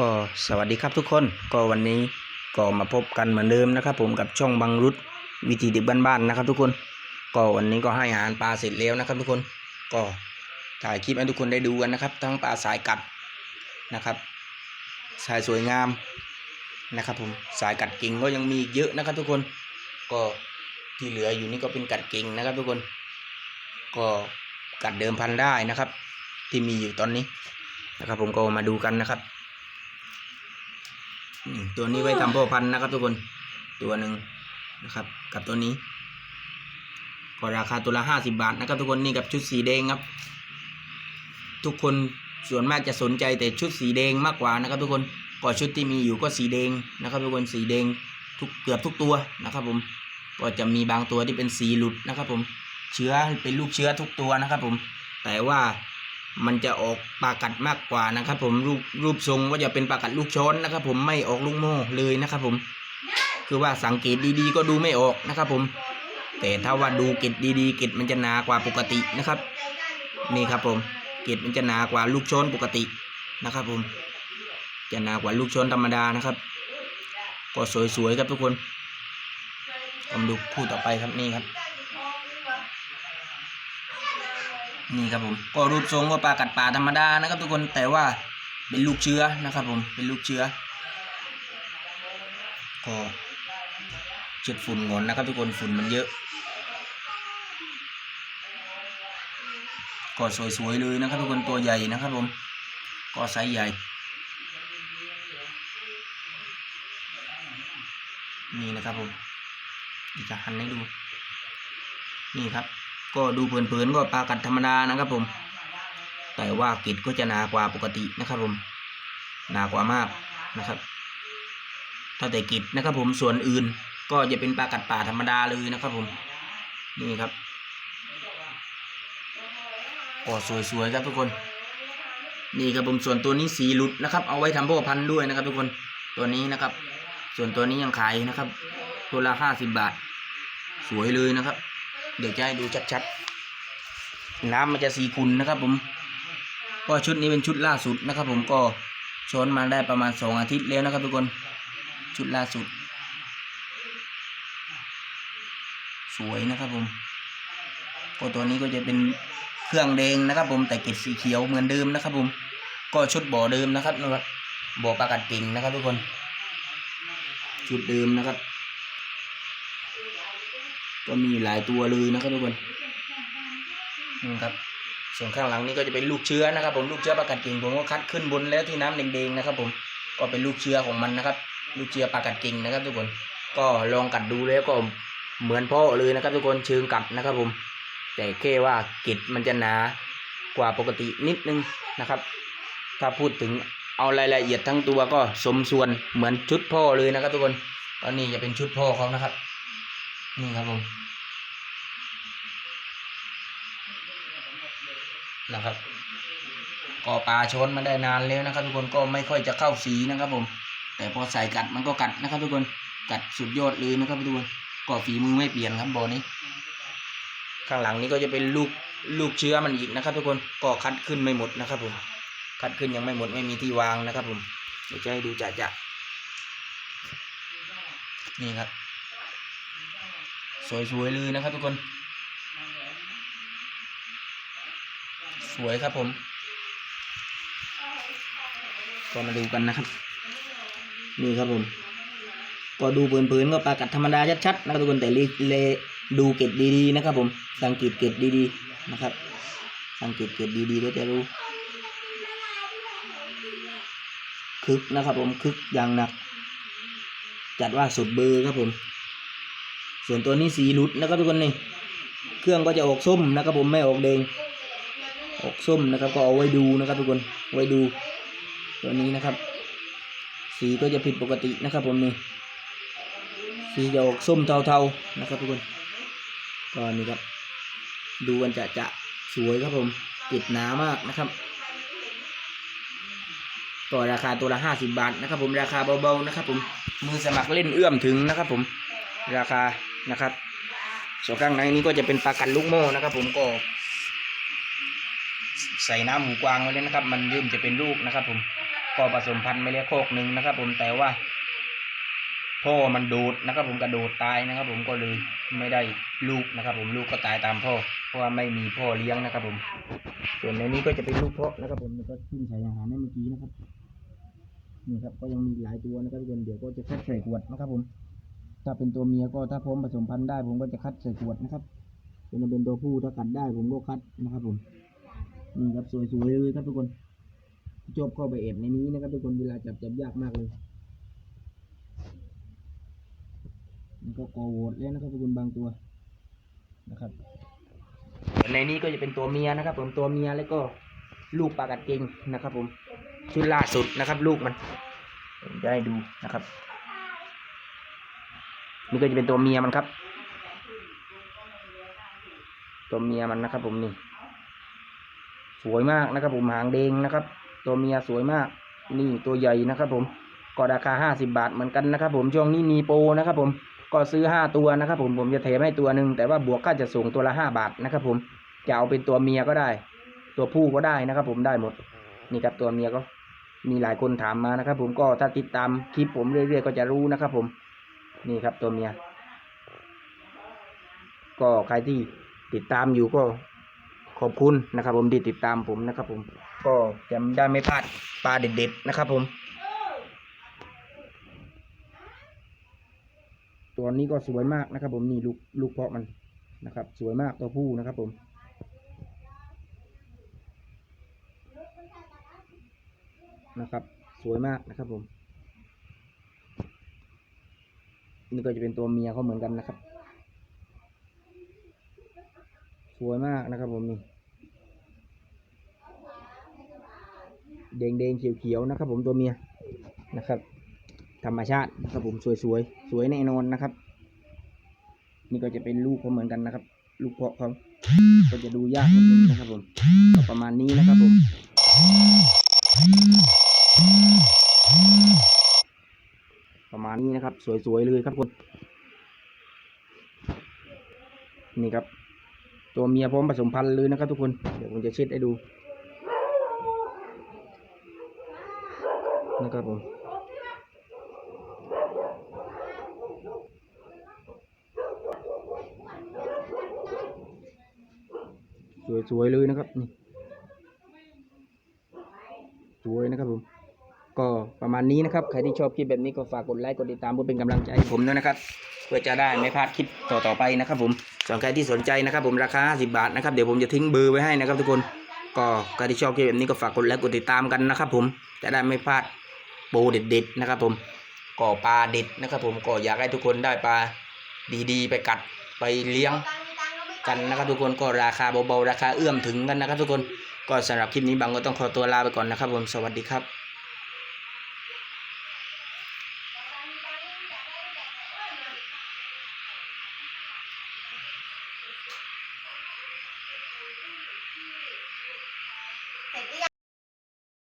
ก็สวัสดีครับทุกคนก็วันนี้ก็มาพบกันเหมือนเดิมนะครับ ผมกับช่องบังรุดวิธีดิบบ้านๆนะครับ ทุกคนก็วันนี้ก็ให้อาหารปลาเสร็จแล้วนะครับ ทุกคนก็ถ่ายคลิปให้ทุกคนได้ดูกันนะครับ ทั้งปลาสายกัดนะครับสายสวยงามนะครับ ผมสายกัดกิ่งก็ยังมีเยอะนะครับ ทุกคนก็ที่เหลืออยู่นี่ก็เป็นกัดกิ่งนะครับ ทุกคน ก็กัดเดิมพันได้นะครับ ที่มีอยู่ตอนนี้นะครับ ผมก็มาดูกันนะครับ ตัวนี้ไว้ทำพ่อพันธุ์นะครับทุกคนตัวหนึ่งนะครับ กับตัวนี้ ก็ราคาตัวละห้าสิบาทนะครับทุกคนนี่กับชุดสีแดงครับ ทุกคนส่วนมากจะสนใจแต่ชุดสีแดงมากกว่านะครับ ทุกคนก็ชุดที่มีอยู่ก็สีแดงนะครับ ทุกคนสีแดงทุกเกือบทุกตัวนะครับ ผมก็จะมีบางตัวที่เป็นสีหลุดนะครับ ผมเชื้อเป็นลูกเชื้อทุกตัวนะครับ ผมแต่ว่า มันจะออกปากัดมากกว่านะครับผมรูปรูปทรงก็จะเป็นปากัดลูกช้อนนะครับ ผมไม่ออกลูกโม่เลยนะครับผม คือว่าสังเกตดีๆ ก็ดูไม่ออกนะครับ ผม แต่ถ้าว่าดูเกล็ดดีๆเกล็ดมันจะหนากว่าปกตินะครับ นี่ครับผมเกล็ดมันจะหนากว่าลูกช้อนปกตินะครับ ผม จะหนากว่าลูกช้อนธรรมดานะครับ ก็สวยๆครับทุกคนผมดูคู่ต่อไปครับนี่ครับ นี่ครับผมก็รูปทรงก็ปลากัดป่าธรรมดานะครับทุกคนแต่ว่าเป็นลูกเชื้อนะครับผมเป็นลูกเชื้อก็เช็ดฝุ่นงอนนะครับทุกคนฝุ่นมันเยอะก็สวยๆเลยนะครับทุกคนตัวใหญ่นะครับผมก็ไซส์ใหญ่นี่นะครับผมเดี๋ยวจะหันให้ดู นี่ครับ ก็ดูเผินๆก็ปลากัดธรรมดานะครับผม แต่ว่ากล็ดก็จะหนากว่าปกตินะครับผมหนากว่ามากนะครับถ้าแต่กล็ดนะครับผมส่วนอื่นก็จะเป็นปลากัดป่าธรรมดาเลยนะครับผมนี่ครับก็สวยๆครับทุกคน นี่ครับผมส่วนตัวนี้สีหลุดนะครับ เอาไว้ทำพ่อพันด้วยนะครับ ทุกคนตัวนี้นะครับ ส่วนตัวนี้ยังขายนะครับ ตัวละห้าสิบบาท สวยเลยนะครับ เดี๋ยวจะให้ดูชัดๆ น้ำมันจะสีขุนนะครับผมก็ชุดนี้เป็นชุดล่าสุดนะครับ ผมก็ช้อนมาได้ประมาณสองอาทิตย์แล้วนะครับทุกคน ชุดล่าสุด สวยนะครับผมก็ตัวนี้ก็จะเป็นเครื่องแดงนะครับ ผมแต่เกล็ดสีเขียวเหมือนเดิมนะครับ ผม ก็ชุดบ่อเดิมนะครับนะครับบ่อปลากัดกิ่งนะครับ ทุกคน ชุดเดิมนะครับ ก็มีหลายตัวเลยนะครับทุกคนนี่ครับ ส่วนข้างหลังนี่ก็จะเป็นลูกเชื้อนะครับ ผมลูกเชื้อปลากัดกิ่งผมก็คัดขึ้นบนแล้วที่น้ำแดงๆนะครับ ผมก็เป็นลูกเชื้อของมันนะครับ ลูกเชื้อปลากัดกิ่งนะครับ ทุกคนก็ลองกัดดูแล้วก็เหมือนพ่อเลยนะครับ ทุกคนเชิงกัดนะครับ ผม แต่แค่ว่ากล็ดมันจะหนากว่าปกตินิดนึงนะครับ ถ้าพูดถึงเอารายละเอียดทั้งตัวก็สมส่วนเหมือนชุดพ่อเลยนะครับ ทุกคนตอนนี้จะเป็นชุดพ่อเขานะครับ นี่ครับผมนะครับก็ปลาชนมาได้นานแล้วนะครับ ทุกคนก็ไม่ค่อยจะเข้าสีนะครับผม แต่พอใส่กัดมันก็กัดนะครับ ทุกคนกัดสุดยอดเลยนะครับทุกคนก็ฝีมือไม่เปลี่ยนครับบอนี้ ข้างหลังนี้ก็จะเป็นลูกลูกเชื้อมันอีกนะครับ ทุกคนก็คัดขึ้นไม่หมดนะครับผมคัดขึ้นยังไม่หมดไม่มีที่วางนะครับผมเดี๋ยวจะให้ดูจะจะนี่ครับ สวยๆเลยนะครับทุกคน สวยครับผม ก็มาดูกันนะครับ นี่ครับผม ก็ดูเผินๆก็ปลากัดธรรมดาชัดๆนะครับทุกคนแต่เลเลดูเกล็ดดีๆนะครับ ผมสังเกตเกล็ดดีๆนะครับ สังเกตเกล็ดดีๆก็จะรู้คึกนะครับผมคึกอย่างหนัก จัดว่าสุดเบอร์ครับผม ส่วนตัวนี้สีหลุดนะครับทุกคนนี่เครื่องก็จะออกส้มนะครับผมไม่ออกแดงออกส้มนะครับ ก็เอาไว้ดูนะครับทุกคนไว้ดู ตัวนี้นะครับ สีก็จะผิดปกตินะครับผมนี่สีจะออกส้มเทาๆนะครับทุกคนก็นี่ครับ ดูกันจะจะสวยครับผมติดหนามากนะครับต่อราคาตัวละห้าสิบาทนะครับผมราคาเบาๆนะครับผมมือสมัครเล่นเอื้อมถึงนะครับผมราคา นะครับ ส่วนข้างในนี้ก็จะเป็นปลากันลูกโม่นะครับ ผมก็ ใส่น้ำหมูกวางไว้เลยนะครับ มันเริ่มจะเป็นลูกนะครับ ผมก็ผสมพันธุ์ไม่เรียโคกหนึ่งนะครับ ผมแต่ว่าพ่อมันดูดนะครับ ผมกระโดดตายนะครับ ผมก็เลยไม่ได้ลูกนะครับ ผมลูกก็ตายตามพ่อ เพราะว่าไม่มีพ่อเลี้ยงนะครับ ผม ส่วนในนี้ก็จะเป็นลูกเพาะนะครับ ผมก็ขึ้นใส่อาหารในเมื่อกี้นะครับนี่ครับก็ยังมีหลายตัวนะครับทุกคนเดี๋ยวก็จะคัดใส่ขวดนะครับ ผม ถ้าเป็นตัวเมียก็ถ้าพร้อมผสมพันธุ์ได้ผมก็จะคัดใส่ขวดนะครับส่วนเป็นตัวผู้ถ้ากัดได้ผมก็คัดนะครับผมนี่ครับสวยๆเลยครับทุกคนจบเข้าไปเอ็ดในนี้นะครับทุกคนเวลาจับจับยากมากเลยมันก็กอโวตแล้วนะครับทุกคนบางตัวนะครับในนี้ก็จะเป็นตัวเมียนะครับ ผมตัวเมียแล้วก็ลูกปลากัดเก่งนะครับ ผมชุดล่าสุดนะครับ ลูกมันผมจะให้ดูนะครับ นี่ก็จะเป็นตัวเมียมันครับ ตัวเมียมันนะครับ ผมนี่ สวยมากนะครับ ผมหางแดงนะครับ ตัวเมียสวยมาก นี่ตัวใหญ่นะครับ ผมก็ราคาห้าสิบาทเหมือนกันนะครับ ผมช่วงนี้มีโปรนะครับผมก็ซื้อห้าตัวนะครับ ผมผมจะเทให้ตัวหนึ่งแต่ว่าบวกค่าจะส่งตัวละห้าบาทนะครับ ผมจะเอาเป็นตัวเมียก็ได้ ตัวผู้ก็ได้นะครับ ผมได้หมด นี่ครับตัวเมียก็มีหลายคนถามมานะครับ ผมก็ถ้าติดตามคลิปผมเรื่อยๆ ก็จะรู้นะครับ ผม นี่ครับตัวเมีย ก็ใครที่ติดตามอยู่ก็ขอบคุณนะครับ ผมที่ติดตามผมนะครับ ผม ก็จะได้ไม่พลาดปลาเด็ดๆนะครับ ผม ตัวนี้ก็สวยมากนะครับ ผมนี่ลูกลูกเพาะมันนะครับ สวยมากตัวผู้นะครับ ผมนะครับ สวยมากนะครับผม นี่ก็จะเป็นตัวเมียเขาเหมือนกันนะครับ สวยมากนะครับผมนี่แดงแดงๆเขียวเขียวๆนะครับผมตัวเมียนะครับ ธรรมชาตินะครับผมสวยสวยๆสวยแน่นอนนะครับ นี่ก็จะเป็นลูกเขาเหมือนกันนะครับ ลูกเพาะเขาก็จะดูยากนิดนึงนะครับผมก็ประมาณนี้นะครับผม ประมาณนี้นะครับ สวยๆเลยครับคุณนี่ครับ ตัวเมียพร้อมผสมพันธุ์เลยนะครับ ทุกคนเดี๋ยวผมจะเช็ดให้ดูนะครับผมสวยๆเลยนะครับนี่สวยนะครับผม ก็ประมาณนี้นะครับ ใครที่ชอบคลิปแบบนี้ก็ฝากกดไลค์กดติดตามเพื่อเป็นกำลังใจให้ผมด้วยนะครับ เพื่อจะได้ไม่พลาดคลิปต่อๆไปนะครับผมส่วนใครที่สนใจนะครับ ผมราคา50บาทนะครับเดี๋ยวผมจะทิ้งเบอร์ไว้ให้นะครับทุกคนก็ใครที่ชอบคลิปแบบนี้ก็ฝากกดไลค์กดติดตามกันนะครับ ผมจะได้ไม่พลาดโปรเด็ดๆนะครับ ผมก็ปลาเด็ดนะครับ ผมก็อยากให้ทุกคนได้ปลาดีๆ ไปกัดไปเลี้ยงกันนะครับทุกคนก็ราคาเบาๆราคาเอื้อมถึงกันนะครับ ทุกคนก็สำหรับคลิปนี้บางก็ต้องขอตัวลาไปก่อนนะครับ ผมสวัสดีครับ